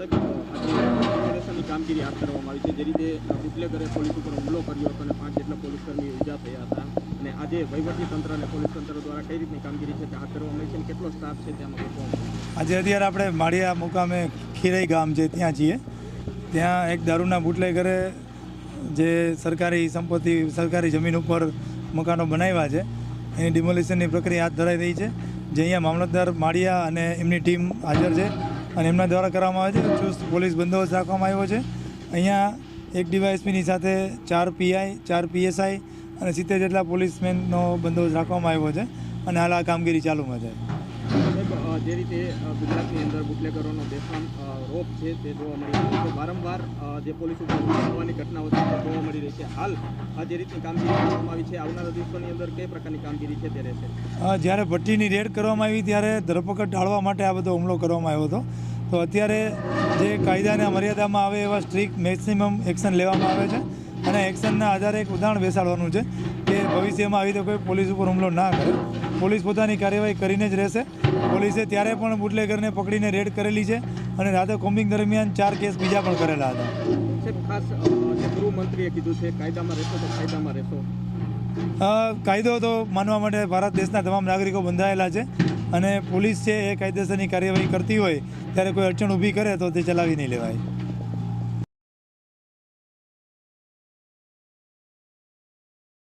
સાહેબ કામગીરી હાથ ધરવામાં આવી છે. જે રીતે બુટલેગરે પોલીસ ઉપર હુમલો કર્યો હતો અને પાંચ જેટલા પોલીસ કર્મીઓ ઈજા થયા હતા. અને આજે વહીવટી તંત્ર અને પોલીસ તંત્ર દ્વારા કઈ રીતની કામગીરી છે તે હાથ ધરવામાં આવી છે અને કેટલો સ્ટાફ છે તેમાં ગોઠવવામાં આજે અત્યારે આપણે માળિયા મુકામે ખીરઈ ગામ છે ત્યાં છીએ, ત્યાં એક દારૂના બુટલેગરે જે સરકારી સંપત્તિ, સરકારી જમીન ઉપર મકાનો બનાવ્યા છે, એની ડિમોલિશનની પ્રક્રિયા હાથ ધરાઈ રહી છે. જે અહીંયા મામલતદાર માળિયા અને એમની ટીમ હાજર છે. અને એમના દ્વારા કરવામાં આવે છે. ચુસ્ત પોલીસ બંદોબસ્ત રાખવામાં આવ્યો છે. અહીંયા એક ડીવાયએસપીની સાથે ચાર પીઆઈ, ચાર પીએસઆઈ અને સિત્તેર જેટલા પોલીસમેનનો બંદોબસ્ત રાખવામાં આવ્યો છે અને હાલ આ કામગીરી ચાલુમાં છે. જે રીતે ગુજરાતની અંદર બુટલેકરોનો બેફામ અ, છે તે જોવા મળી રહ્યો છે. વારંવાર જે પોલીસ ઉપર કરવાની ઘટનાઓ છે તે જોવા મળી રહી છે. હાલ આ જે રીતની કામગીરી કરવામાં આવી છે આવનારા દિવસોની અંદર કઈ પ્રકારની કામગીરી છે તે રહેશે? જ્યારે ભટ્ટીની રેડ કરવામાં આવી ત્યારે ધરપકડ ટાળવા માટે આ બધો હુમલો કરવામાં આવ્યો હતો. તો અત્યારે જે કાયદાના મર્યાદામાં આવે એવા સ્ટ્રિક્ટ મેક્સિમમ એક્શન લેવામાં આવે છે અને એક્શનના આધારે એક ઉદાહરણ બેસાડવાનું છે કે ભવિષ્યમાં આવી રીતે કોઈ પોલીસ ઉપર હુમલો ના કરે. પોલીસ પોતાની કાર્યવાહી કરીને જ રહેશે. પોલીસે ત્યારે પણ બુટલેગરને પકડીને રેડ કરેલી છે અને રાતે કોમ્બિંગ દરમિયાન ચાર કેસ બીજા પણ કરેલા હતા. ગૃહમંત્રીએ કીધું છે કાયદામાં રહેશો તો કાયદામાં રહેશો. કાયદો તો માનવા માટે ભારત દેશના તમામ નાગરિકો બંધાયેલા છે અને પોલીસ છે એ કાયદેસરની કાર્યવાહી કરતી હોય ત્યારે કોઈ અડચણ ઊભી કરે તો તે ચલાવી નહીં લેવાય.